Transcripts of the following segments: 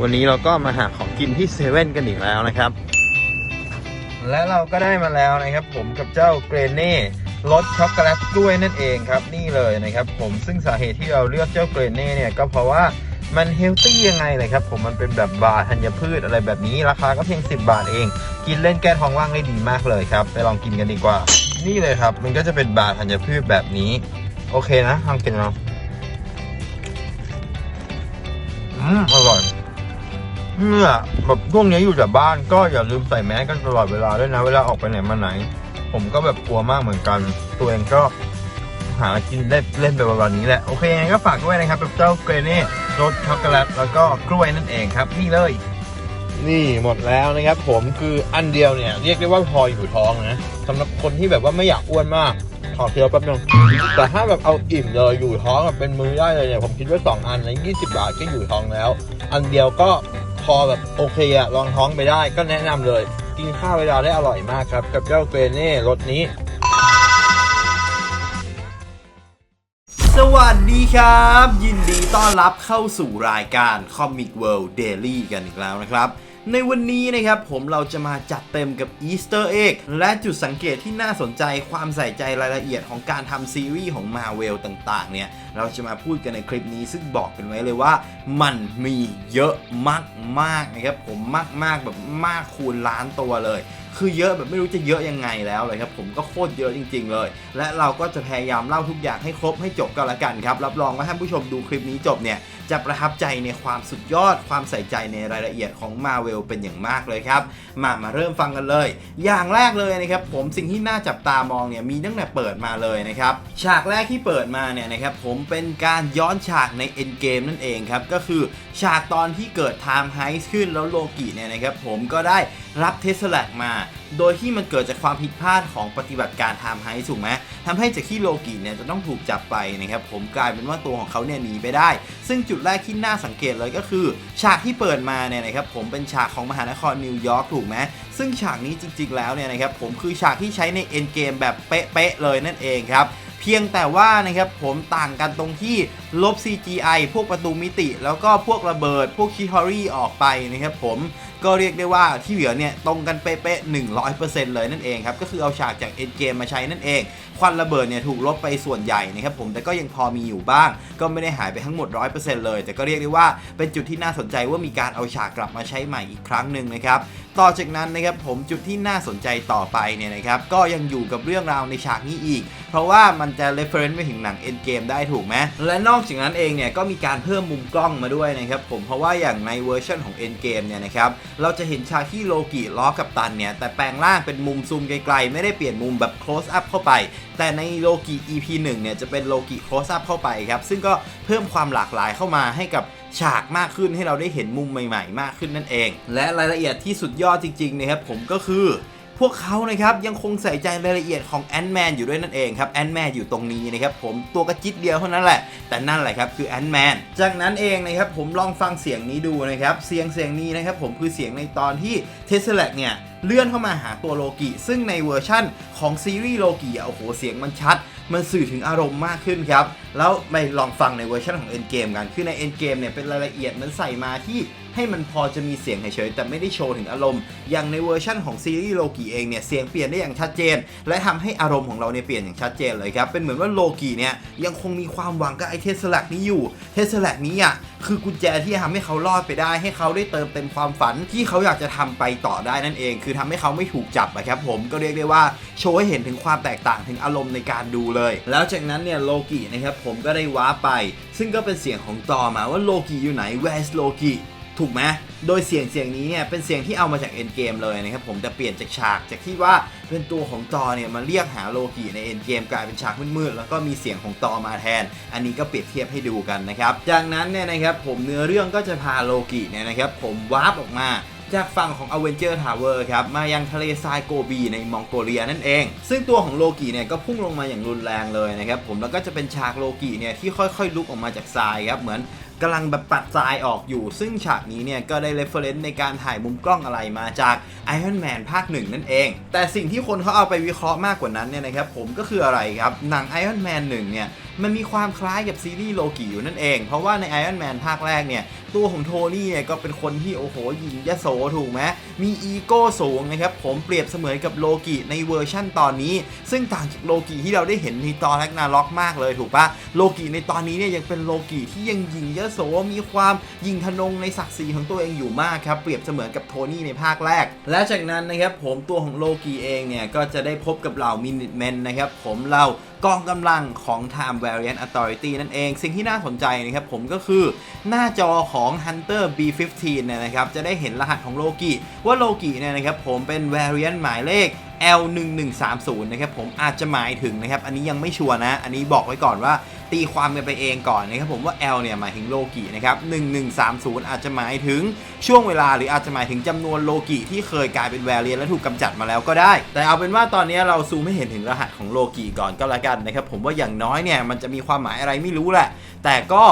วันนี้เราก็มาหาของกินที่เซเว่นกันอีกแล้วนะครับ และเราก็ได้มาแล้วนะครับ ผมกับเจ้าเกรเน่รสช็อกโกแลตกล้วยนั่นเองครับนี่เลยนะครับ ผมซึ่งสาเหตุที่เราเลือกเจ้าเกรเน่เนี่ยก็เพราะว่ามันเฮลตี้ยังไงเลยครับ ผมมันเป็นแบบบาร์ธัญพืชอะไรแบบนี้ ราคาก็เพียง 10 บาทเอง กินเล่นแก้ท้องว่างได้ดีมากเลยครับ ไปลองกินกันดีกว่า นี่เลยครับ มันก็จะเป็นบาร์ธัญพืชแบบนี้ โอเคนะลองกินเนาะอืมอร่อย เนี่ยแบบช่วงนี้อยู่แต่บ้านก็อย่าลืมใส่แมสกันตลอดเวลาด้วยนะเวลาออกไปไหนมาไหน ผมก็แบบกลัวมากเหมือนกัน ตัวเองก็หากินได้เล่นไปวันนี้แหละ โอเคยังไงก็ฝากด้วยนะครับกับเจ้าเกรเน่รสช็อกโกแลตแล้วก็กล้วยนั่นเองครับ นี่เลย นี่หมดแล้วนะครับ ผมคืออันเดียวเนี่ย เรียกได้ว่าพออยู่ท้องนะสำหรับคนที่แบบว่าไม่อยากอ้วนมากขอเคี้ยวแป๊บนึงแต่ถ้าแบบเอาอิ่มเลยอยู่ท้องแบบเป็นมื้อได้เลยเนี่ยผมคิดว่าสองอันใน20 บาทก็อยู่ท้องแล้ว อันเดียวก็ พอแบบโอเคอะลองท้องไปได้ก็แนะนำเลย กินข้าวเวลาได้อร่อยมากครับ กับเจ้าเกรเน่รสนี้ สวัสดีครับ ยินดีต้อนรับเข้าสู่รายการ Comic World Daily กันอีกแล้วนะครับ ในวันนี้นะครับผมเราจะมาจัดเต็มกับอีสเตอร์เอ็กและจุดสังเกตที่น่าสนใจความใส่ใจรายละเอียดของการทำซีรีส์ของมาเวลต่างๆเนี่ยเราจะมาพูดกันในคลิปนี้ซึ่งบอกกันไว้เลยว่ามันมีเยอะมากๆนะครับผมมากๆแบบมากคูณล้านตัวเลย คือเยอะแบบไม่รู้จะเยอะยังไงแล้วเลยครับผมก็โคตรเยอะจริง ๆ เลย และเราก็จะพยายามเล่าทุกอย่างให้ครบให้จบก็แล้วกันครับรับรองว่าท่านผู้ชมดูคลิปนี้จบเนี่ยจะประทับใจในความสุดยอดความใส่ใจในรายละเอียดของ Marvel เป็นอย่างมากเลยครับ มามาเริ่มฟังกันเลย อย่างแรกเลยนะครับผมสิ่งที่น่าจับตามองเนี่ยมีตั้งแต่เปิดมาเลยนะครับฉากแรกที่เปิดมาเนี่ยนะครับผมเป็นการย้อนฉากใน Endgame นั่นเองครับก็คือฉากตอนที่เกิด Time Heist ขึ้นแล้วโลกิเนี่ยนะครับผมก็ได้รับเทสลามา โดยที่มันเกิดจากความผิดพลาดของปฏิบัติการ Time Heist ถูกไหมทำให้จากที่โลกิเนี่ยจะต้องถูกจับไปนะครับผมกลายเป็นว่าตัวของเขาเนี่ยหนีไปได้ ซึ่งจุดแรกที่น่าสังเกตเลยก็คือ ฉากที่เปิดมาเนี่ยนะครับผมเป็นฉากของมหานครนิวยอร์กถูกไหมซึ่งฉากนี้จริง ๆ แล้วเนี่ยนะครับผมคือฉากที่ใช้ใน Endgame แบบเป๊ะๆเลยนั่นเองครับเพียงแต่ว่านะครับผมต่างกันตรงที่ลบ CGI พวกประตูมิติ แล้วก็พวกระเบิด พวกคิทอรี่ออกไปนะครับผม ก็เรียกได้ว่าที่เหลือเนี่ยตรงกันเป๊ะๆ100%เลยนั่นเองครับ ก็คือเอาฉากจาก Endgame มาใช้นั่นเอง ควันระเบิดเนี่ยถูกลบไปส่วนใหญ่นะครับผมแต่ก็ยังพอมีอยู่บ้าง ก็ไม่ได้หายไปทั้งหมด 100%เลย แต่ก็เรียกได้ว่าเป็นจุดที่น่าสนใจว่ามีการเอาฉากกลับมาใช้ใหม่อีกครั้งหนึ่งนะครับต่อจากนั้นนะครับผมจุดที่น่าสนใจต่อไปเนี่ยนะครับก็ยังอยู่กับเรื่องราวในฉากนี้อีก เพราะว่ามันจะ reference ไปถึงหนัง Endgame ได้ถูกไหมและนอกจากนั้นเองเนี่ยก็มีการเพิ่มมุมกล้องมาด้วยนะครับผมเพราะว่าอย่างในเวอร์ชันของ Endgame เนี่ยนะครับเราจะเห็นชาคิโลกิล้อกับตันเนี่ย แต่แปลงร่างเป็นมุมซูมไกลๆ ไม่ได้เปลี่ยนมุมแบบ close up เข้าไป แต่ในโลกิ EP 1 เนี่ย จะเป็นโลกิ close up เข้าไปครับ ซึ่งก็เพิ่มความหลากหลายเข้ามาให้กับฉากมากขึ้นให้เราได้เห็นมุมใหม่ ๆ มากขึ้นนั่นเอง และรายละเอียดที่สุดยอดจริงๆนะครับผมก็คือ พวกเขานะครับยังคงใส่ใจรายละเอียดของแอนด์แมนอยู่ด้วยนั่นเองครับแอนด์แมนอยู่ตรงนี้นะครับผมตัวกระจิตเดียวเท่านั้นแหละ แต่นั่นแหละครับคือแอนด์แมนจากนั้นเองนะครับผมลองฟังเสียงนี้ดูนะครับเสียงเสียงนี้นะครับผมคือเสียงในตอนที่เทสลาเนี่ยเลื่อนเข้ามาหาตัวโลกิซึ่งในเวอร์ชั่นของซีรีส์โลกิอะโอ้โหเสียงมันชัดมันสื่อถึงอารมณ์มากขึ้นครับ แล้วไปลองฟังในเวอร์ชันของ Endgame กัน คือใน Endgame เนี่ยเป็นรายละเอียดมันใส่มาที่ให้มันพอจะมีเสียงเฉยๆแต่ไม่ได้โชว์ถึงอารมณ์ อย่างในเวอร์ชันของซีรีส์โลกีเองเนี่ยเสียงเปลี่ยนได้อย่างชัดเจน และทำให้อารมณ์ของเราเนี่ยเปลี่ยนอย่างชัดเจนเลยครับ เป็นเหมือนว่าโลกีเนี่ยยังคงมีความหวังกับไอเทสลักนี้อยู่ เทสลักนี้อะ คือกุญแจที่จะทำให้เขารอดไปได้ ให้เขาได้เติมเต็มความฝันที่เขาอยากจะทำไปต่อได้นั่นเอง คือทำให้เขาไม่ถูกจับนะครับผมก็เรียกได้ว่าโชว์ให้เห็นถึงความแตกต่างถึงอารมณ์ในการดูเลย แล้วจากนั้นเนี่ยโลกินะครับผมก็ได้ว้าไป ซึ่งก็เป็นเสียงของตอมาว่าโลกิอยู่ไหน where's โลกิ ถูกไหมโดยเสียงเสียงนี้เนี่ยเป็นเสียงที่เอามาจาก Endgame เลยนะครับผมแต่เปลี่ยนจากฉากจากที่ว่าเป็นตัวของตอเนี่ยมาเรียกหาโลกิใน Endgame กลายเป็นฉากมืดๆแล้วก็มีเสียงของตอมาแทน อันนี้ก็เปรียบเทียบให้ดูกันนะครับจากนั้นเนี่ยนะครับผมเนื้อเรื่องก็จะพาโลกิเนี่ยนะครับผมวาร์ปออกมาจากฝั่งของ Avenger Tower ครับมายังทะเลทรายโกบีในมองโกเลียนั่นเอง ซึ่งตัวของโลกิเนี่ยก็พุ่งลงมาอย่างรุนแรงเลยนะครับผมแล้วก็จะเป็นฉากโลกิเนี่ยที่ค่อยๆ ลุกออกมาจากทรายครับเหมือน กำลังแบบปัดทรายออกอยู่ ซึ่งฉากนี้เนี่ยก็ได้เรฟเฟรนซ์ในการถ่ายมุมกล้องอะไรมาจาก Iron Man ภาคหนึ่งนั่นเอง แต่สิ่งที่คนเขาเอาไปวิเคราะห์มากกว่านั้นเนี่ยนะครับผมก็คืออะไรครับหนัง Iron Man 1เนี่ยมันมีความคล้ายกับซีรีส์โลกิอยู่นั่นเอง เพราะว่าใน Iron Man ภาคแรกเนี่ย ตัวของโทนี่เนี่ยก็เป็นคนที่โอ้โหหญิงยโสถูกไหมมีอีโก้สูงนะครับ ผมเปรียบเสมือนกับโลกิในเวอร์ชั่นตอนนี้ ซึ่งต่างจากโลกิที่เราได้เห็นในตอนแรกนาล็อกมากเลยถูกปะโลกิในตอนนี้เนี่ยยังเป็นโลกิที่ยังหญิงยโสมีความยิงทะนงในศักดิ์ศรีของตัวเองอยู่มากครับเปรียบเสมือนกับโทนี่ในภาคแรก และจากนั้นนะครับผมตัวของโลกิเองเนี่ยก็จะได้พบกับเหล่ามินิเมนนะครับผมเหล่า กองกำลังของ Time Variant Authority นั่นเอง สิ่งที่น่าสนใจนะครับผมก็คือหน้าจอของ Hunter B15 เนี่ยนะครับจะได้เห็นรหัสของโลกิว่าโลกิเนี่ยนะครับผมเป็น Variant หมายเลข L1130 นะครับผมอาจจะหมายถึงนะครับอันนี้ยังไม่ชัวร์นะ อันนี้บอกไว้ก่อนว่า ตีความกันไปเองก่อนนะครับผมว่า L เนี่ยหมายถึงโลกินะครับ1130 อาจจะหมายถึงช่วงเวลาหรืออาจจะหมายถึงจำนวนโลกิที่เคยกลายเป็นแวรเรียนและถูกกำจัดมาแล้วก็ได้ แต่เอาเป็นว่าตอนนี้เราซูมให้เห็นถึงรหัสของโลกิก่อนก็แล้วกันนะครับผมว่าอย่างน้อยเนี่ยมันจะมีความหมายอะไรไม่รู้แหละ แต่ก็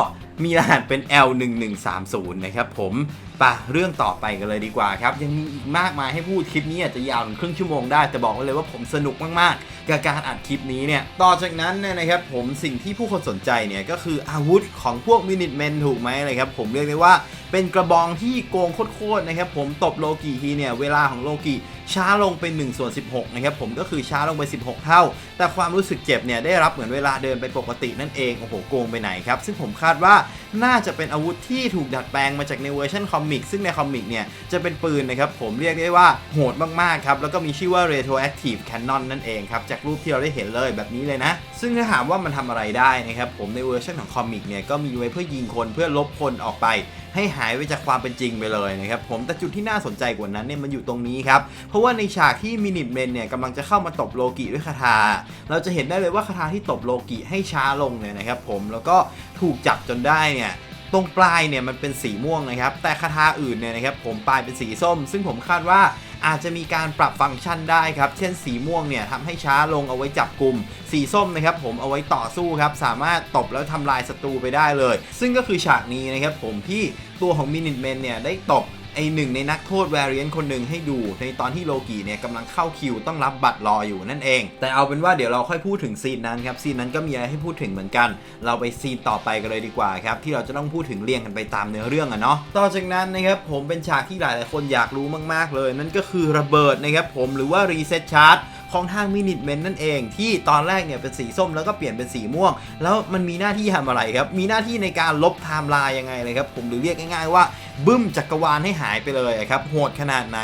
มีรหัสเป็น L1130 นะครับผม ปะเรื่องต่อไปกันเลยดีกว่าครับ ยังมีอีกมากมายให้พูดคลิปนี้อาจจะยาวถึงครึ่งชั่วโมงได้แต่บอกไว้เลยว่าผมสนุกมากๆ กับการอัดคลิปนี้เนี่ยต่อจากนั้นเนี่ยนะครับผมสิ่งที่ผู้คนสนใจเนี่ยก็คืออาวุธของพวกมินิ m เมนถูกไหมเลยครับผมเรียกได้ว่าเป็นกระบองที่โกงโคตรๆนะครับผมตบโลกิทีเนี่ยเวลาของโลกิช้าลงเป็น1ส่วน16นะครับผมก็คือช้าลงไป 16 เท่า แต่ความรู้สึกเจ็บเนี่ยได้รับเหมือนเวลาเดินไปปกตินั่นเองโอ้โหโกงไปไหนครับซึ่งผมคาดว่าน่าจะเป็นอาวุธที่ถูกดัดแปลงมาจากในเวอร์ชันคอมิกซึ่งในคอมิกเนี่ยจะเป็นปืนนะครับผมเรียกได้ว่าโหดมากๆครับแล้วก็มีชื่อว่า retroactive cannon นั่นเองครับจากรูปที่เราได้เห็นเลยแบบนี้เลยนะ ซึ่งถ้าถามว่ามันทำอะไรได้นะครับผมในเวอร์ชันของคอมิกเนี่ยก็มีไว้เพื่อยิงคนเพื่อลบคนออกไป ให้หายไปจากความเป็นจริงไปเลยนะครับผมแต่จุดที่น่าสนใจกว่านั้นเนี่ยมันอยู่ตรงนี้ครับ เพราะว่าในฉากที่มินิเมนเนี่ยกำลังจะเข้ามาตบโลกิด้วยคาถาเราจะเห็นได้เลยว่าคาถาที่ตบโลกิให้ช้าลงเนี่ยนะครับผมแล้วก็ถูกจับจนได้เนี่ยตรงปลายเนี่ยมันเป็นสีม่วงนะครับ แต่คาถาอื่นเนี่ยนะครับผมปลายเป็นสีส้ม ซึ่งผมคาดว่า อาจจะมีการปรับฟังก์ชันได้ครับ เช่นสีม่วงเนี่ยทำให้ช้าลงเอาไว้จับกลุ่ม สีส้มนะครับผมเอาไว้ต่อสู้ครับ สามารถตบแล้วทำลายศัตรูไปได้เลย ซึ่งก็คือฉากนี้นะครับผมที่ตัวของมินิเมนเนี่ยได้ตบ ไอหนึ่งในนักโทษแวร i เ n นคนหนึ่งให้ดูในตอนที่โลกิเนี่ยกำลังเข้าคิวต้องรับบัตรรออยู่นั่นเอง แต่เอาเป็นว่าเดี๋ยวเราค่อยพูดถึงซีนนั้นครับซีนนั้นก็มีอะไรให้พูดถึงเหมือนกัน เราไปซีนต่อไปกันเลยดีกว่าครับที่เราจะต้องพูดถึงเรียงกันไปตามเนื้อเรื่องอะเนาะต่อจากนั้นนะครับผมเป็นฉากที่หลายๆคนอยากรู้มาก ๆ เลย นั่นก็คือระเบิดนะครับผมหรือว่ารีเซ็ตชาร์จของทางมินิ m เมนนั่นเอง ที่ตอนแรกเนี่ยเป็นสีส้มแล้วก็เปลี่ยนเป็นสีม่วง แล้วมันมีหน้าที่ทำอะไรครับ มีหน้าที่ในการลบไทม์ไลน์ยังไงเลยครับ ผมหรือเรียกง่ายๆว่า บึ้มจักรวาลให้หายไปเลยอะครับโหดขนาดไหน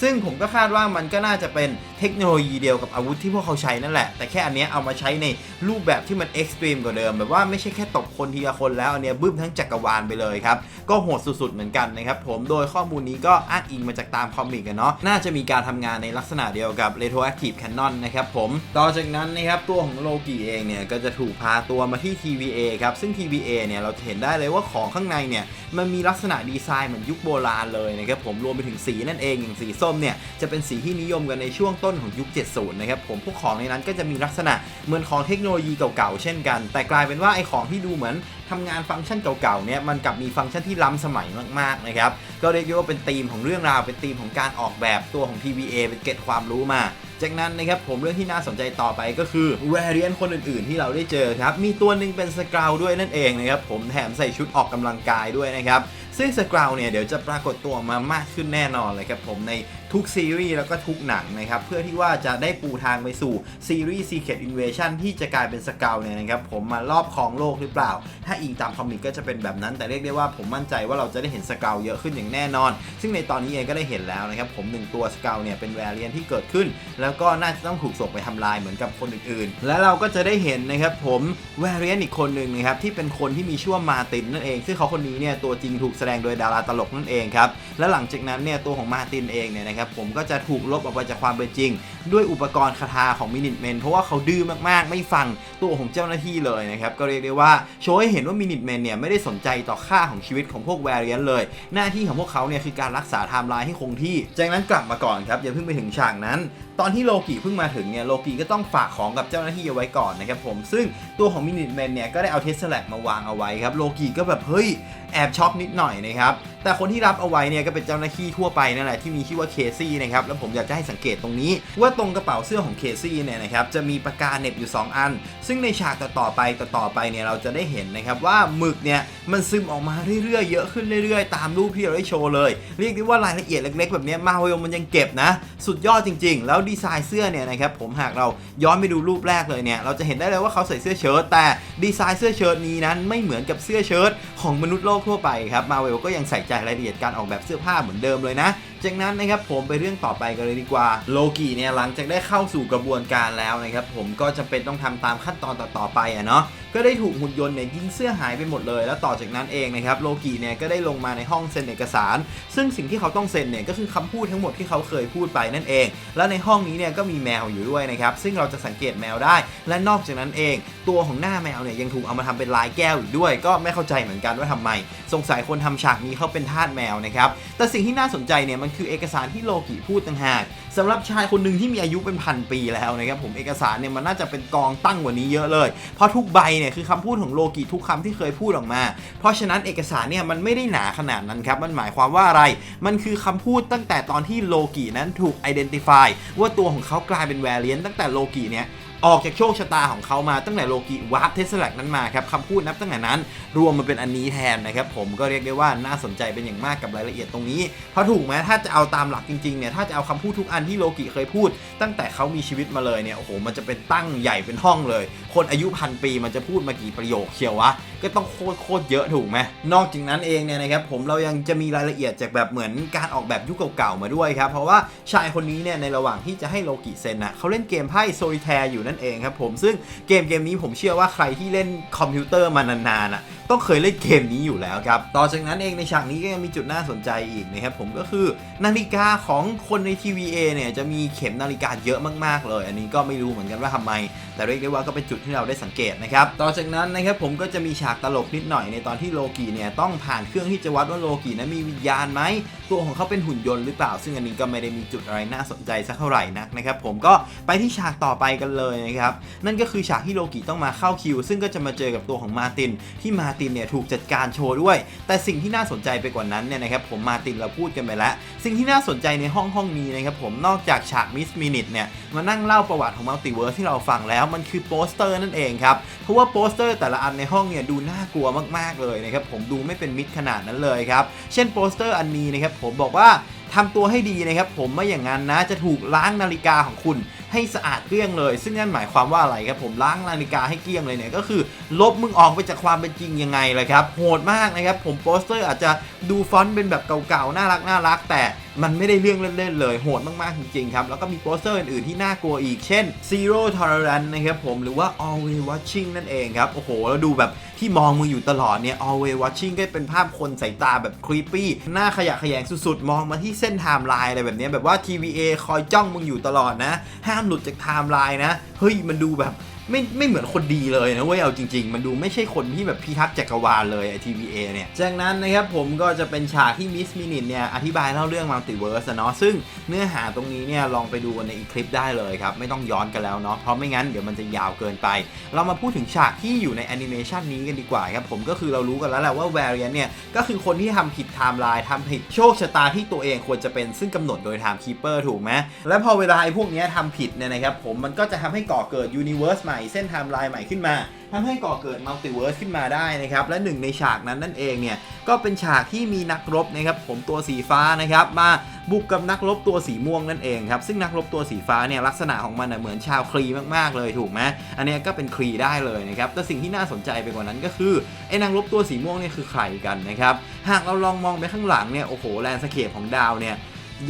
ซึ่งผมก็คาดว่ามันก็น่าจะเป็นเทคโนโลยีเดียวกับอาวุธที่พวกเขาใช้นั่นแหละ แต่แค่อันเนี้ยเอามาใช้ในรูปแบบที่มันเอ็กซ์ตรีมกว่าเดิม แบบว่าไม่ใช่แค่ตบคนทีละคนแล้วอันเนี้ยบึ้มทั้งจักรวาลไปเลยครับ ก็โหดสุดๆเหมือนกันนะครับผมโดยข้อมูลนี้ก็อ้างอิงมาจากตามคอมิกกันเนาะน่าจะมีการทำงานในลักษณะเดียวกับ retroactive Canon นะครับผมต่อจากนั้นนะครับตัวของโลกิเองเนี่ยก็จะถูกพาตัวมาที่ TVA ครับซึ่ง TVA เนี่ยเราจะเห็นได้เลยว่าของข้างในเนี่ยมันมีลักษณะดีไซน์เหมือนยุคโบราณเลยนะครับผมรวมไปถึงสีนั่นเองอย่างสีส้มเนี่ยจะเป็นสีที่นิยมกันในช่วงต้นของยุค 70 นะครับผมพวกของในนั้นก็จะมีลักษณะเหมือนของเทคโนโลยีเก่าๆ เช่นกัน แต่กลายเป็นว่าไอของที่ดูเหมือนทำงานฟังก์ชันเก่าๆเนี่ยมันกลับมีฟังก์ชันที่ล้ำสมัยมากๆนะครับก็เรียกว่าเป็นธีมของเรื่องราวเป็นธีมของการออกแบบตัวของ TVA เป็นเกร็ดความรู้มาจากนั้นนะครับผมเรื่องที่น่าสนใจต่อไปก็คือแวร i เ n นคนอื่นๆ ที่เราได้เจอครับ มีตัวหนึ่งเป็นสกราวด้วยนั่นเองนะครับผมแถมใส่ชุดออกกำลังกายด้วยนะครับซึ่งสกราวเนี่ยเดี๋ยวจะปรากฏตัวมามากขึ้นแน่นอนเลยครับผมในทุกซีรีส์แล้วก็ทุกหนังนะครับเพื่อที่ว่าจะได้ปูทางไปสู่ซีรีส์ Secret Invasion ที่จะกลายเป็นสกาวเนี่ยนะครับผมมารอบครองโลกหรือเปล่า ถ้าอิงตามคอมิกก็จะเป็นแบบนั้นแต่เรียกได้ว่าผมมั่นใจว่าเราจะได้เห็นสกาวเยอะขึ้นอย่างแน่นอน ซึ่งในตอนนี้เองก็ได้เห็นแล้วนะครับผมหนึ่งตัวสกาวเนี่ยเป็นแวร i เ n นที่เกิดขึ้น แล้วก็น่าจะต้องถูกส่งไปทำลายเหมือนกับคนอื่นๆ และเราก็จะได้เห็นนะครับผมแวร i เ n นอีกคนหนึ่งนะครับที่เป็นคนที่มีชื่อว่ามาตินนั่นเองซึ่งเขาคนนี้เนี่ยตัวจริงถูกดงโดยดาราตลกนั่นเองครับ และหลังจากนั้นเนี่ยตัวของมาตินเองเนี่ยนะครับผมก็จะถูกลบออกไปจากความเป็นจริง ด้วยอุปกรณ์คาถาของมินิเมนเพราะว่าเขาดื้อมากๆ ไม่ฟังตัวของเจ้าหน้าที่เลยนะครับก็เรียกได้ว่าโชว์ให้เห็นว่ามินิเมนเนี่ยไม่ได้สนใจต่อค่าของชีวิตของพวกแวร i เ n นเลย หน้าที่ของพวกเขาเนี่ยคือการรักษาไทม์ไลน์ให้คงที่ จากนั้นกลับมาก่อนครับอย่าเพิ่งไปถึงฉากนั้น ตอนที่โลกิเพิ่งมาถึงเนี่ยโลกิก็ต้องฝากของกับเจ้าหน้าที่เอาไว้ก่อนนะครับผมซึ่งตัวของมินิเมนเนี่ยก็ได้เอาเทสลามาวางเอาไว้ครับโลกิก็แบบเฮ้ยแอบช็อกนิดหน่อยนะครับ แต่คนที่รับเอาไว้เนี่ยก็เป็นเจ้าหน้าที่ทั่วไปนั่นแหละที่มีชื่อว่าเคซี่นะครับแล้วผมอยากจะให้สังเกตตรงนี้ ว่าตรงกระเป๋าเสื้อของเคซี่เนี่ยนะครับจะมีปากกาเน็บอยู่ 2 อัน ซึ่งในฉากต่อๆไปต่อๆไปเนี่ยเราจะได้เห็นนะครับว่าหมึกเนี่ยมันซึมออกมาเรื่อยๆเยอะขึ้นเรื่อยๆ ตามรูปที่เราได้โชว์เลย เรียกได้ว่ารายละเอียดเล็กๆ แบบนี้มาเวลมันยังเก็บนะ สุดยอดจริง ๆ แล้วดีไซน์เสื้อเนี่ยนะครับผมหากเราย้อนไปดูรูปแรกเลยเนี่ยเราจะเห็นได้เลยว่าเขาใส่เสื้อเชิ้ตแต่ดีไซน์เสื้อเชิ้ตนี้นั้นไม่เหมือนกับเสื้อเชิ้ตของมนุษย์โลกทั่วไปครับมาเวลก็ยังใส่ใจรายละเอียดการออกแบบเสื้อผ้าเหมือนเดิมเลยนะ จากนั้นนะครับผมไปเรื่องต่อไปกันเลยดีกว่า โลกิเนี่ยหลังจากได้เข้าสู่กระบวนการแล้วนะครับผมก็จะเป็นต้องทำตามขั้นตอนต่อๆไปอะเนาะก็ได้ถูกหุ่นยนต์เนี่ยยิงเสื้อหายไปหมดเลย แล้วต่อจากนั้นเองนะครับโลกิเนี่ยก็ได้ลงมาในห้องเซ็นเอกสาร ซึ่งสิ่งที่เขาต้องเซ็นเนี่ยก็คือคำพูดทั้งหมดที่เขาเคยพูดไปนั่นเอง และในห้องนี้เนี่ยก็มีแมวอยู่ด้วยนะครับซึ่งเราจะสังเกตแมวได้ และนอกจากนั้นเอง ตัวของหน้าแมวเนี่ยยังถูกเอามาทำเป็นลายแก้วอีกด้วย ก็ไม่เข้าใจเหมือนกันว่าทำไม สงสัยคนทำฉากนี้เขาเป็นทาสแมวนะครับแต่สิ่งที่น่าสนใจเนี่ยมันคือเอกสารที่โลกิพูดต่างหากสำหรับชายคนหนึ่งที่มีอายุเป็นพันปีแล้วนะครับผมเอกสารเนี่ยมันน่าจะเป็นกองตั้งกว่านี้เยอะเลย เพราะทุกใบเนี่ยคือคำพูดของโลกิทุกคำที่เคยพูดออกมา เพราะฉะนั้นเอกสารเนี่ยมันไม่ได้หนาขนาดนั้นครับมันหมายความว่าอะไร มันคือคำพูดตั้งแต่ตอนที่โลกินั้นถูก identify ว่าตัวของเขากลายเป็นแวรเลียนตั้งแต่โลกิเนี่ย ออกจากโชคชะตาของเขามาตั้งแต่โลกิวาร์ปเทสลักนั้นมาครับคำพูดนับตั้งแต่นั้น รวมมาเป็นอันนี้แทนนะครับผมก็เรียกได้ว่าน่าสนใจเป็นอย่างมากกับรายละเอียดตรงนี้ เพราะถูกไหมถ้าจะเอาตามหลักจริงๆเนี่ยถ้าจะเอาคำพูดทุกอันที่โลกิเคยพูด ตั้งแต่เขามีชีวิตมาเลยเนี่ยโอ้โหมันจะเป็นตั้งใหญ่เป็นห้องเลย คนอายุพันปีมันจะพูดมากี่ประโยคเชียววะ ก็ต้องโคตรโคตรเยอะถูกไหมนอกจากนั้นเองเนี่ยนะครับผมเรายังจะมีรายละเอียดจากแบบเหมือนการออกแบบยุคเก่าๆมาด้วยครับ เพราะว่าชายคนนี้เนี่ยในระหว่างที่จะให้โลกิเซนน่ะเขาเล่นเกมไพ่โซลิแทร์อยู่นั่นเองครับผมซึ่งเกมเกมนี้ผมเชื่อว่าใครที่เล่นคอมพิวเตอร์มานานๆอะต้องเคยเล่นเกมนี้อยู่แล้วครับต่อจากนั้นเองในฉากนี้ก็ยังมีจุดน่าสนใจอีกนะครับผมก็คือนาฬิกาของคนใน TVA เนี่ยจะมีเข็มนาฬิกาเยอะมากๆเลย อันนี้ก็ไม่รู้เหมือนกันว่าทำไม แต่เรียกได้ว่าก็เป็นจุดที่เราได้สังเกตนะครับ ต่อจากนั้นนะครับผมก็จะมีฉากตลกนิดหน่อยในตอนที่โลกีเนี่ยต้องผ่านเครื่องที่จะวัดว่าโลกีนั้นมีวิญญาณไหมตัวของเขาเป็นหุ่นยนต์หรือเปล่า ซึ่งอันนี้ก็ไม่ได้มีจุดอะไรน่าสนใจสักเท่าไหร่นักนะครับผมก็ไปที่ฉากต่อไปกันเลยนะครับนั่นก็คือฉากที่โลกีต้องมาเข้าคิว ซึ่งก็จะมาเจอกับตัวของมาติน ที่มาตินเนี่ยถูกจัดการโชว์ด้วย แต่สิ่งที่น่าสนใจไปกว่านั้นเนี่ยนะครับผมมาตินเราพูดกันไปแล้ว สิ่งที่น่าสนใจในห้องห้องนี้นะครับผมนอกจากฉากมิสมินิทเนี่ยมานั่งเล่าประวัติของมัลติเวิร์สที่เราฟังแล้วมันคือโปสเตอร์นั่นเองครับ เพราะว่าโปสเตอร์แต่ละอันในห้องเนี่ยดูน่ากลัวมากๆเลยนะครับผมดูไม่เป็นมิตรขนาดนั้นเลยครับ เช่นโปสเตอร์อันนี้นะครับผมบอกว่าทำตัวให้ดีนะครับผมไม่อย่างนั้นนะจะถูกล้างนาฬิกาของคุณ ให้สะอาดเกลี้ยงเลย ซึ่งนั่นหมายความว่าอะไรครับผมล้างนาฬิกาให้เกลี้ยงเลยเนี่ยก็คือ ลบมึงออกไปจากความเป็นจริงยังไงเลยครับโหดมากนะครับผมโปสเตอร์อาจจะดูฟอนต์เป็นแบบเก่าๆน่ารักน่ารักแต่มันไม่ได้เรื่องเล่นๆเลยโหดมากๆจริงๆครับ แล้วก็มีโปสเตอร์อื่นๆที่น่ากลัวอีก เช่น Zero Tolerance นะครับผมหรือว่า Always Watching นั่นเองครับ โอ้โห แล้วดูแบบที่มองมืออยู่ตลอดเนี่ย Always Watching ก็เป็นภาพคนใสายตาแบบครีปปี้หน้าขยะแขยงสุดๆ มองมาที่เส้นไทม์ไลน์อะไรแบบนี้แบบว่า TVA คอยจ้องมึงอยู่ตลอดนะ ห้ามหลุดจากไทม์ไลน์นะ เฮ้ย มันดูแบบ ไม่ไม่เหมือนคนดีเลยนะเว้ยเอาจริง ๆ มันดูไม่ใช่คนที่แบบพิทักษ์จักรวาลเลยไอ TVA เอเนี่ย จากนั้นนะครับผมก็จะเป็นฉากที่มิสมินิทเนี่ยอธิบายเล่าเรื่องมัลติเวิร์สเนาะซึ่งเนื้อหาตรงนี้เนี่ยลองไปดูในอีกคลิปได้เลยครับ ไม่ต้องย้อนกันแล้วเนาะเพราะไม่งั้นเดี๋ยวมันจะยาวเกินไป เรามาพูดถึงฉากที่อยู่ในแอนิเมชันนี้กันดีกว่าครับผมก็คือเรารู้กันแล้วแหละว่าแวร i เ n เนี่ยก็คือคนที่ทำผิดไทม์ไลน์ทำผิดโชคชะตาที่ตัวเองควรจะเป็นซึ่งกำหนดโดยไทม์คีเปอร์ถูกไหมและพอเวลาไอ้พวกนี้ยทำผิดเนี่ยนะครับผมมันก็จะทำให้ก่อเกิดยูนิเวอร์สใหม่เส้นไทม์ไลน์ใหม่ขึ้นมาทำให้ก่อเกิดมัลติเวิร์สขึ้นมาได้นะครับและหนึ่งในฉากนั้นนั่นเองเนี่ยก็เป็นฉากที่มีนักรบนะครับผมตัวสีฟ้านะครับมาบุกกับนักรบตัวสีม่วงนั่นเองครับซึ่งนักรบตัวสีฟ้าเนี่ยลักษณะของมันน่ะเหมือนชาวครีมากๆเลยถูกไหมอันนี้ก็เป็นครีได้เลยนะครับแต่สิ่งที่น่าสนใจไปกว่านั้นก็คือไอ้นักรบตัวสีม่วงเนี่ยคือใครกันนะครับหากเราลองมองไปข้างหลังเนี่ยโอ้โหแลนสเคปของดาวเนี่ย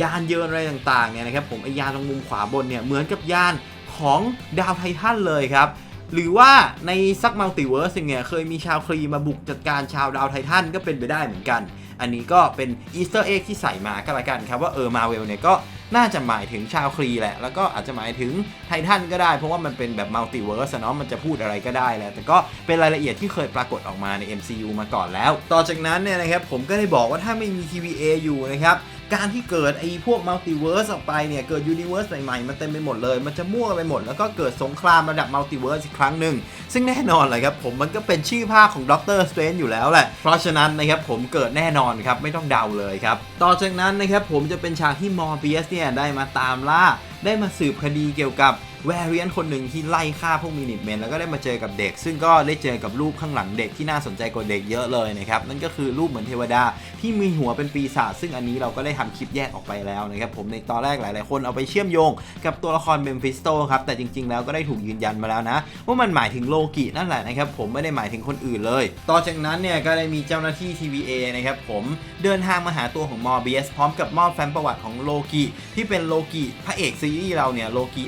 ยานเยินอะไรต่างๆเนี่ยนะครับผมไอยานตรงมุมขวาบนเนี่ยเหมือนกับยาน ของดาวไททันเลยครับ หรือว่าในซักมัลติเวิร์สเนี่ยเคยมีชาวครีมาบุกจัดการชาวดาวไททันก็เป็นไปได้เหมือนกัน อันนี้ก็เป็นอีสเตอร์เอ็กที่ใส่มาก็แล้วกันครับ ว่าเออมาเวลเนี่ยก็น่าจะหมายถึงชาวครีแหละ แล้วก็อาจจะหมายถึงไททันก็ได้ เพราะว่ามันเป็นแบบมัลติเวิร์สเนาะมันจะพูดอะไรก็ได้แหละ แต่ก็เป็นรายละเอียดที่เคยปรากฏออกมาใน MCU มาก่อนแล้ว ต่อจากนั้นเนี่ยนะครับผมก็ได้บอกว่าถ้าไม่มี TVA อยู่นะครับ การที่เกิดไอ้พวกมัลติเวิร์สออกไปเนี่ย เกิดยูนิเวิร์สใหม่ๆ มันเต็มไปหมดเลย มันจะมั่วไปหมด แล้วก็เกิดสงครามระดับมัลติเวิร์สอีกครั้งหนึ่ง ซึ่งแน่นอนเลยครับผมมันก็เป็นชื่อภาคของด็อกเตอร์สเตรนอยู่แล้วแหละ เพราะฉะนั้นนะครับผมเกิดแน่นอนครับ ไม่ต้องเดาเลยครับ ต่อจากนั้นนะครับผมจะเป็นฉากที่มอร์เบียสเนี่ยได้มาตามล่า ได้มาสืบคดีเกี่ยวกับ แวรเรียนคนหนึ่งที่ไล่ฆ่าพวกมินิทเมนแล้วก็ได้มาเจอกับเด็ก ซึ่งก็ได้เจอกับรูปข้างหลังเด็กที่น่าสนใจกว่าเด็กเยอะเลยนะครับนั่นก็คือรูปเหมือนเทวดาที่มีหัวเป็นปีศาจซึ่งอันนี้เราก็ได้ทำคลิปแยกออกไปแล้วนะครับผมในตอนแรกหลาย ๆ คนเอาไปเชื่อมโยง กับตัวละครเบมฟิสโตครับแต่จริง ๆ แล้วก็ได้ถูกยืนยันมาแล้วนะ ว่ามันหมายถึงโลกินั่นแหละนะครับผมไม่ได้หมายถึงคนอื่นเลย ต่อจากนั้นเนี่ยก็ได้มีเจ้าหน้าที่ TVA นะครับผมเดินทางมาหาตัวของมอร์เบียสพร้อมกับมอบแฟ้มประวัติของโลกิที่เป็นโลกิพระเอกซีรีส์เราเนี่ยโลกิ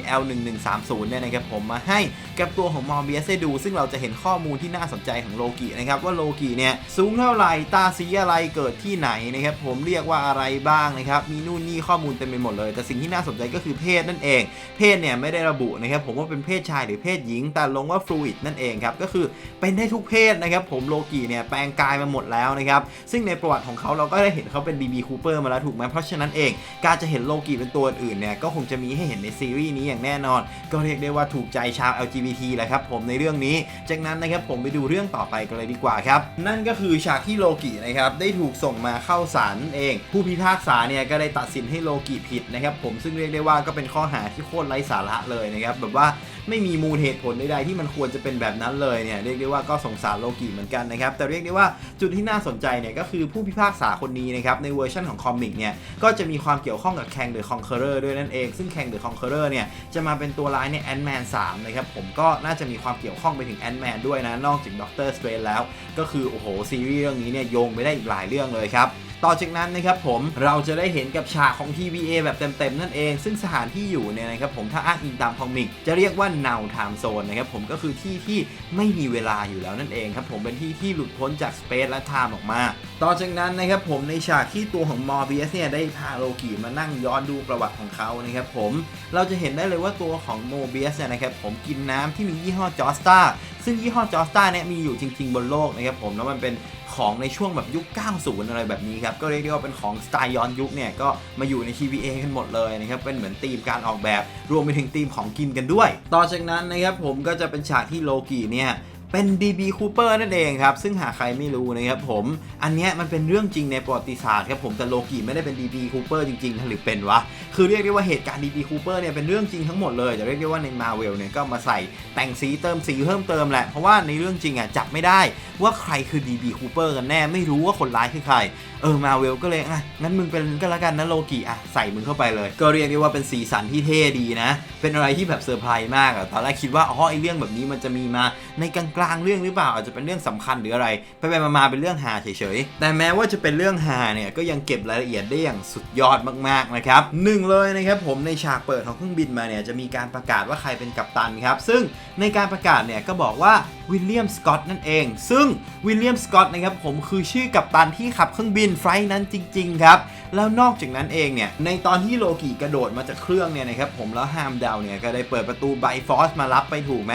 30เนี่ยนะครับผมมาให้กับตัวของมอร์เบียสได้ดู ซึ่งเราจะเห็นข้อมูลที่น่าสนใจของโลกินะครับว่าโลกิเนี่ยสูงเท่าไหร่ตาสีอะไรเกิดที่ไหนนะครับผมเรียกว่าอะไรบ้างนะครับมีนู่นนี่ข้อมูลเต็มไปหมดเลย แต่สิ่งที่น่าสนใจก็คือเพศนั่นเอง เพศเนี่ยไม่ได้ระบุนะครับผมว่าเป็นเพศชายหรือเพศหญิง แต่ลงว่าฟลูอิดนั่นเองครับก็คือเป็นได้ทุกเพศนะครับผมโลกิเนี่ยแปลงกายมาหมดแล้วนะครับซึ่งในประวัติของเขาเราก็ได้เห็นเขาเป็น BB Cooper มาแล้วถูกไหมเพราะฉะนั้นเอง การจะเห็นโลกิเป็นตัวอื่นเนี่ยก็คงจะมีให้เห็นในซีรีส์นี้อย่างแน่นอนก็เรียกได้ว่าถูกใจชาว LGBT แหละครับผมในเรื่องนี้ จากนั้นนะครับผมไปดูเรื่องต่อไปกันเลยดีกว่าครับ นั่นก็คือฉากที่โลกินะครับได้ถูกส่งมาเข้าศาลเอง ผู้พิพากษาเนี่ยก็ได้ตัดสินให้โลกิผิดนะครับผมซึ่งเรียกได้ว่าก็เป็นข้อหาที่โคตรไร้สาระเลยนะครับแบบว่า ไม่มีมูลเหตุผลใดๆที่มันควรจะเป็นแบบนั้นเลยเนี่ยเรียกได้ว่าก็สงสารโลกิเหมือนกันนะครับแต่เรียกได้ว่าจุดที่น่าสนใจเนี่ยก็คือผู้พิพากษาคนนี้นะครับในเวอร์ชันของคอมิกเนี่ยก็จะมีความเกี่ยวข้องกับแคงเดอะคอนเคอร์เรอร์ด้วยนั่นเอง ซึ่งแคงเดอะคอนเคอร์เรอร์เนี่ยจะมาเป็นตัวร้ายในแอนด์แมน3นะครับผมก็น่าจะมีความเกี่ยวข้องไปถึงแอนด์แมนด้วยนะนอกจากด็อกเตอร์สเตรนแล้ว ก็คือโอ้โหซีรีส์เรื่องนี้เนี่ยโยงไปได้อีกหลายเรื่องเลยครับ ต่อจากนั้นนะครับผมเราจะได้เห็นกับฉากของ TVA แบบเต็มๆ นั่นเอง ซึ่งสถานที่อยู่เนี่ยนะครับผมถ้าอ้างอิงตามคอมิก จะเรียกว่า Now Time Zone นะครับผมก็คือที่ที่ไม่มีเวลาอยู่แล้วนั่นเองครับผมเป็นที่ที่หลุดพ้นจาก Space และ Time ออกมา ต่อจากนั้นนะครับผมในฉากที่ตัวของมอร์เบียสเนี่ยได้พาโลกิมานั่งย้อนดูประวัติของเขานะครับผมเราจะเห็นได้เลยว่าตัวของโมเบียสเนี่ยนะครับผมกินน้ำที่มียี่ห้อจอสตา ซึ่งยี่ห้อจอสตาเนี่ยมีอยู่จริง ๆ บนโลกนะครับผมแล้วมันเป็นของในช่วงแบบยุค 90 อะไรแบบนี้ครับก็เรียกได้ว่าเป็นของสไตล์ย้อนยุคเนี่ยก็มาอยู่ใน TVA กันหมดเลยนะครับเป็นเหมือนธีมการออกแบบรวมไปถึงธีมของกินกันด้วย ต่อจากนั้นนะครับผมก็จะเป็นฉากที่โลกิเนี่ย เป็น DB Cooper นั่นเองครับ ซึ่งหากใครไม่รู้นะครับผม อันเนี้ยมันเป็นเรื่องจริงในประวัติศาสตร์ครับผม แต่โลกิไม่ได้เป็น DB Cooper จริงๆหรือเป็นวะ คือเรียกได้ว่าเหตุการณ์ DB Cooper เนี่ยเป็นเรื่องจริงทั้งหมดเลย แต่เรียกได้ว่าใน Marvel เนี่ยก็มาใส่แต่งสีเติมสีเพิ่มเติมแหละ เพราะว่าในเรื่องจริงอะจับไม่ได้ว่าใครคือ DB Cooper กันแน่ ไม่รู้ว่าคนร้ายคือใคร เออ Marvel ก็เลยอะงั้นมึงเป็นก็แล้วกันนะโลกิอะใส่มึงเข้าไปเลย ก็เรียกได้ว่าเป็นสีสันที่เท่ดีนะ เป็นอะไรที่แบบเซอร์ไพรส์มากอะตอนแรกคิดว่าอ๋อไอเรื่องแบบนี้มันจะมีมาในกลางๆเรื่องหรือเปล่าอาจจะเป็นเรื่องสำคัญหรืออะไร ไปไปมาเป็นเรื่องฮาเฉยๆแต่แม้ว่าจะเป็นเรื่องฮาเนี่ยก็ยังเก็บรายละเอียดได้อย่างสุดยอดมากๆนะครับหนึ่งเลยนะครับผมในฉากเปิดของเครื่องบินมาเนี่ยจะมีการประกาศว่าใครเป็นกัปตันครับซึ่งในการประกาศเนี่ยก็บอกว่าวิลเลียมสกอตนั่นเอง ซึ่งวิลเลียมสกอตนะครับผมคือชื่อกัปตันที่ขับเครื่องบินไฟล์นั้นจริงๆครับแล้วนอกจากนั้นเองเนี่ยในตอนที่โลกิกระโดดมาจากเครื่องเนี่ยนะครับผมแล้วฮามดาวเนี่ยก็ได้เปิดประตูไบฟอสมารับไปถูกไหม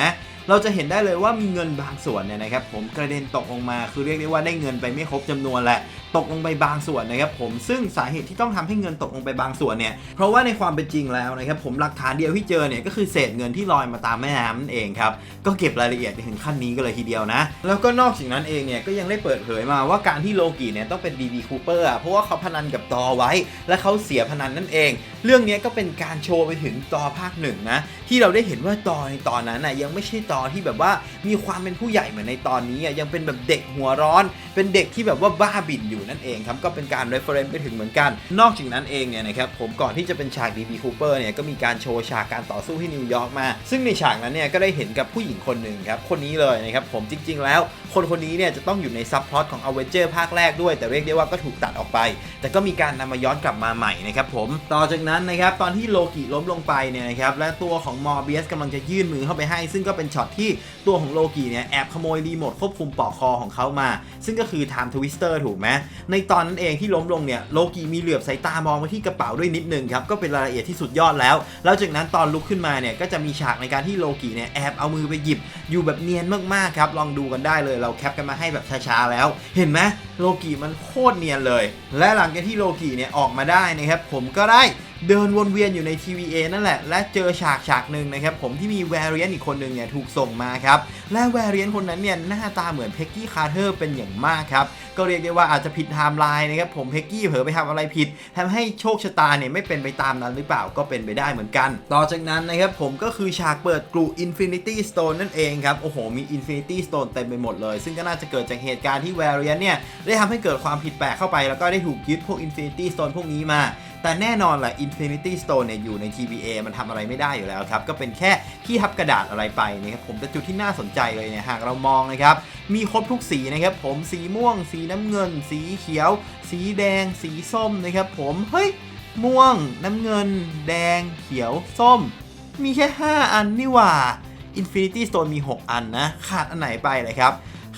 เราจะเห็นได้เลยว่ามีเงินบางส่วนเนี่ยนะครับผมกระเด็นตกลงมาคือเรียกได้ว่าได้เงินไปไม่ครบจำนวนแหละตกลงไปบางส่วนนะครับผมซึ่งสาเหตุที่ต้องทำให้เงินตกลงไปบางส่วนเนี่ยเพราะว่าในความเป็นจริงแล้วนะครับผมหลักฐานเดียวที่เจอเนี่ยก็คือเศษเงินที่ลอยมาตามแม่น้ำนั่นเองครับก็เก็บรายละเอียดไปถึงขั้นนี้ก็เลยทีเดียวนะ แล้วก็นอกจากนั้นเองเนี่ยก็ยังได้เปิดเผยมาว่าการที่โลกิเนี่ยต้องเป็น BB Cooper อะเพราะว่าเขาพนันกับตอไว้ และเขาเสียพนันนั่นเอง เรื่องนี้ก็เป็นการโชว์ไปถึงตอภาคหนึ่งนะที่เราได้เห็นว่าตอในตอนนั้นน่ะยังไม่ใช่ตอที่แบบว่ามีความเป็นผู้ใหญ่เหมือนในตอนนี้ยังเป็นแบบเด็กหัวร้อน เป็นเด็กที่แบบว่าบ้าบิ่นอยู่นั่นเองครับก็เป็นการ reference ไปถึงเหมือนกัน นอกจากนั้นเองเนี่ยนะครับผมก่อนที่จะเป็นฉาก DB Cooper เนี่ยก็มีการโชว์ฉากการต่อสู้ที่นิวยอร์กมา ซึ่งในฉากนั้นเนี่ยก็ได้เห็นกับผู้หญิงคนหนึ่งครับคนนี้เลยนะครับผมจริง ๆ แล้ว คนคนนี้เนี่ยจะต้องอยู่ในซับพลอตของ a v e n g e r ภาคแรกด้วย แต่เรียกได้ว่าก็ถูกตัดออกไป แต่ก็มีการนำมาย้อนกลับมาใหม่นะครับผมต่อจากนั้นนะครับตอนที่โลกิล้มลงไปเนี่ยนะครับและตัวของมอร์เบียสกำลังจะยื่นมือเข้าไปให้ ซึ่งก็เป็นชช็อตที่ตัวของโลกิเนี่ยแอบขโมยรีโมทควบคุมปอกคอของเขามา ซึ่งก็คือ Time Twister ถูกไหมในตอนนั้นเองที่ล้มลงเนี่ยโลกิมีเหลือบสายตามองมาที่กระเป๋าด้วยนิดนึงครับก็เป็นรายละเอียดที่สุดยอดแล้ว แล้วจากนั้นตอนลุกขึ้นมาเนี่ยก็จะมีฉากในการที่โลกิเนี่ยแอบเอามือไปหยิบ อยู่แบบเนียนมากๆครับลองดูกันได้เลยเราแคปกันมาให้แบบช้าๆแล้ว เห็นไหมโลกิมันโคตรเนียนเลย และหลังจากที่โลกิเนี่ยออกมาได้นะครับผมก็ได้ เดินวนเวียนอยู่ใน TVA นั่นแหละ และเจอฉากฉากหนึ่งนะครับผมที่มีแวร i ี n นอีกคนหนึ่งเนี่ยถูกส่งมาครับและแวร i ี n นคนนั้นเนี่ยหน้าตาเหมือนเพ็กกี้คาร์เทอร์เป็นอย่างมากครับก็เรียกได้ว่าอาจจะผิดไทม์ไลน์นะครับผมเพ็กกี้เผลอไปทำอะไรผิดทำให้โชคชะตาเนี่ยไม่เป็นไปตามนั้นหรือเปล่าก็เป็นไปได้เหมือนกัน ต่อจากนั้นนะครับผมก็คือฉากเปิดกลุ่ม Infinity Stone นั่นเองครับโอ้โหมี Infinity Stone เต็มไปหมดเลย ซึ่งก็น่าจะเกิดจากเหตุการณ์ที่ Variant เนี่ยได้ทำให้เกิดความผิดแปลกเข้าไป แล้วก็ได้ถูกยึดพวก Infinity Stone พวกนี้มา แต่แน่นอนแหละ Infinity Stone เนี่ยอยู่ใน TVA มันทำอะไรไม่ได้อยู่แล้วครับ ก็เป็นแค่ที่ทับกระดาษอะไรไปนะครับผมแต่จุดที่น่าสนใจเลยเนี่ยหากเรามองนะครับ มีครบทุกสีนะครับผมสีม่วง สีน้ำเงิน สีเขียว สีแดง สีส้มนะครับผมเฮ้ยม่วง น้ำเงิน แดง เขียว ส้ม มีแค่ 5 อันนี่หว่า Infinity Stone มี 6 อันนะ ขาดอันไหนไปเลยครับ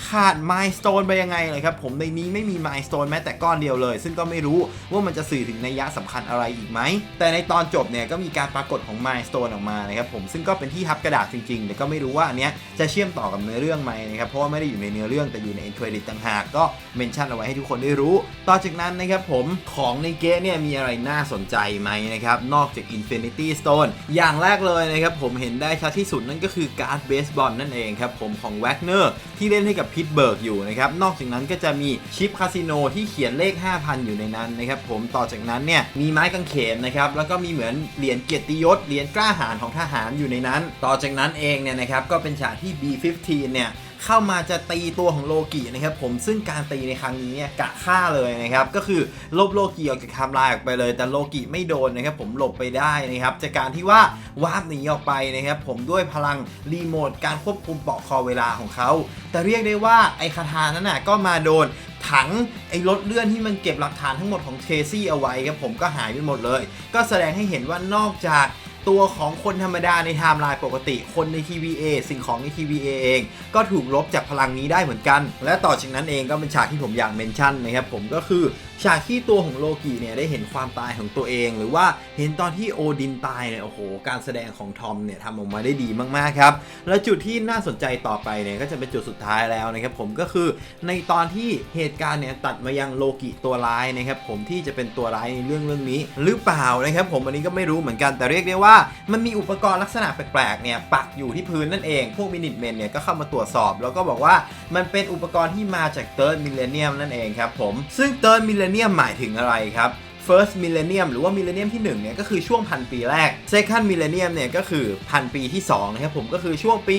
ขาด Milestone ไปยังไงเลยครับ ผมในนี้ไม่มี Milestone แม้แต่ก้อนเดียวเลย ซึ่งก็ไม่รู้ว่ามันจะสื่อถึงนัยยะสำคัญอะไรอีกไหม แต่ในตอนจบเนี่ยก็มีการปรากฏของ Milestone ออกมานะครับผมซึ่งก็เป็นที่ทับกระดาษจริงๆแต่ก็ไม่รู้ว่าอันเนี้ยจะเชื่อมต่อกับเนื้อเรื่องไหมนะครับเพราะว่าไม่ได้อยู่ในเนื้อเรื่องแต่อยู่ใน end credit ต่างหากก็เมนชั่นเอาไว้ให้ทุกคนได้รู้ ต่อจากนั้นนะครับผมของในเกมเนี่ยมีอะไรน่าสนใจไหมนะครับนอกจาก Infinity Stone อย่างแรกเลยนะครับผมเห็นได้ชัดที่สุดนั่นก็คือการ์ดเบสบอลนั่นเองครับผมของแวกเนอร์ที่เล่นให้กับพิตเบิร์กอยู่นะครับ นอกจากนั้นก็จะมีชิปคาสิโนที่เขียนเลข 5,000 อยู่ในนั้นนะครับผมต่อจากนั้นเนี่ยมีไม้กางเขนนะครับแล้วก็มีเหมือนเหรียญเกียรติยศเหรียญกล้าหาญของทหารอยู่ในนั้น ต่อจากนั้นเองเนี่ยนะครับก็เป็นฉากที่ B15 เนี่ย เข้ามาจะตีตัวของโลกินะครับผมซึ่งการตีในครั้งนี้เนี่ยกะฆ่าเลยนะครับก็คือลบโลกิออกจากไทม์ไลน์ออกไปเลย แต่โลกิไม่โดนนะครับผมหลบไปได้นะครับจากการที่ว่าวาร์ปหนีออกไปนะครับผมด้วยพลังรีโมทการควบคุมปลอคอเวลาของเขา แต่เรียกได้ว่าไอ้คาถานั้นน่ะก็มาโดนถังไอ้รถเลื่อนที่มันเก็บหลักฐานทั้งหมดของเทซี่เอาไว้ครับผมก็หายไปหมดเลย ก็แสดงให้เห็นว่านอกจาก ตัวของคนธรรมดาในไทม์ไลน์ปกติ คนใน TVA สิ่งของใน TVA เอง ก็ถูกลบจากพลังนี้ได้เหมือนกัน และต่อจากนั้นเองก็เป็นฉากที่ผมอยากเมนชั่นนะครับผมก็คือฉากที่ตัวของโลกิเนี่ยได้เห็นความตายของตัวเอง หรือว่าเห็นตอนที่โอดินตายเนี่ยโอ้โห การแสดงของทอมเนี่ยทำออกมาได้ดีมากๆครับ และจุดที่น่าสนใจต่อไปเนี่ยก็จะเป็นจุดสุดท้ายแล้วนะครับผมก็คือในตอนที่เหตุการณ์เนี่ยตัดมายังโลกิตัวร้ายนะครับผมที่จะเป็นตัวร้ายในเรื่องเรื่องนี้ หรือเปล่านะครับผมอันนี้ก็ไม่รู้เหมือนกันแต่เรียกได้ว่ามันมีอุปกรณ์ลักษณะแปลกๆเนี่ยปักอยู่ที่พื้นนั่นเอง พวกมินิทเมนเนี่ยก็เข้ามาตรวจสอบ แล้วก็บอกว่ามันเป็นอุปกรณ์ที่มาจากเติร์ดมิเลเนียมนั่นเองครับผมซึ่งเติร์ดมิเลเนียมหมายถึงอะไรครับ First Millennium หรือว่า Millennium ที่1เนี่ยก็คือช่วงพันปีแรก Second Millennium เนี่ยก็คือพันปีที่2นะครับผมก็คือช่วงปี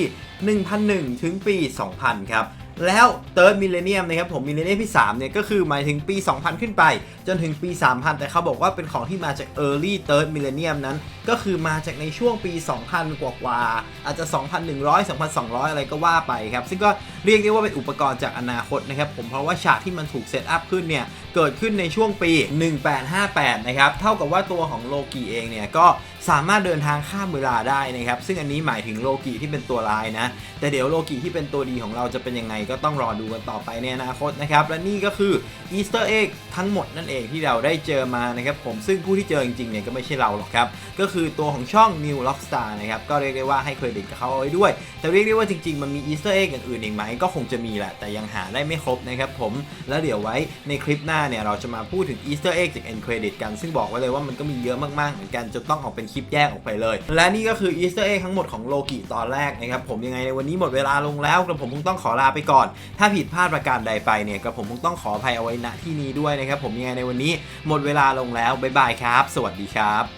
1001 ถึงปี 2000 ครับ แล้ว Third Millennium นะครับผม Millennium ที่3เนี่ยก็คือหมายถึงปี 2000 ขึ้นไป จนถึงปี 3000 แต่เขาบอกว่าเป็นของที่มาจาก Early Third Millennium นั้น ก็คือมาจากในช่วงปี 2000 กว่าๆอาจจะ 2,100 2,200 อะไรก็ว่าไปครับ ซึ่งก็เรียกได้ว่าเป็นอุปกรณ์จากอนาคตนะครับผมเพราะว่าฉากที่มันถูกเซตอัพขึ้นเนี่ย เกิดขึ้นในช่วงปี 1858 นะครับ เท่ากับว่าตัวของโลกิเองเนี่ยก็ สามารถเดินทางข้ามเวลาได้นะครับ ซึ่งอันนี้หมายถึงโลกิที่เป็นตัวร้ายนะ แต่เดี๋ยวโลกิที่เป็นตัวดีของเราจะเป็นยังไงก็ต้องรอดูกันต่อไปในอนาคตนะครับ และนี่ก็คืออีสเตอร์เอ็กทั้งหมดนั่นเองที่เราได้เจอมานะครับผมซึ่งผู้ที่เจอจริงๆเนี่ยก็ไม่ใช่เราหรอกครับ ก็คือตัวของช่อง New Rockstar นะครับ ก็เรียกได้ว่าให้เครดิตกับเขาเอาไว้ด้วย แต่เรียกได้ว่าจริงๆ มันมีอีสเตอร์เอ็กอย่างอื่นอีกไหมก็คงจะมีแหละ แต่ยังหาได้ไม่ครบนะครับผมแล้วเดี๋ยวไว้ในคลิปหน้าเนี่ยเราจะมาพูดถึงอีสเตอร์เอ็กจาก End Credit กันซึ่งบอกไว้เลยว่ามันก็มีเยอะมากๆเหมือนกันจนต้องออกเป็นคลิปแยกออกไปเลย และนี่ก็คืออีสเตอร์เอ็กทั้งหมดของโลกิตอนแรกนะครับ ผมยังไงในวันนี้หมดเวลาลงแล้วกระผมคงต้องขอลาไปก่อน ถ้าผิดพลาดประการใดไปเนี่ยกระผมคงต้องขออภัยเอาไว้ณที่นี้ด้วยนะครับผมยังไงในวันนี้หมดเวลาลงแล้วบ๊ายบายครับ สวัสดีครับ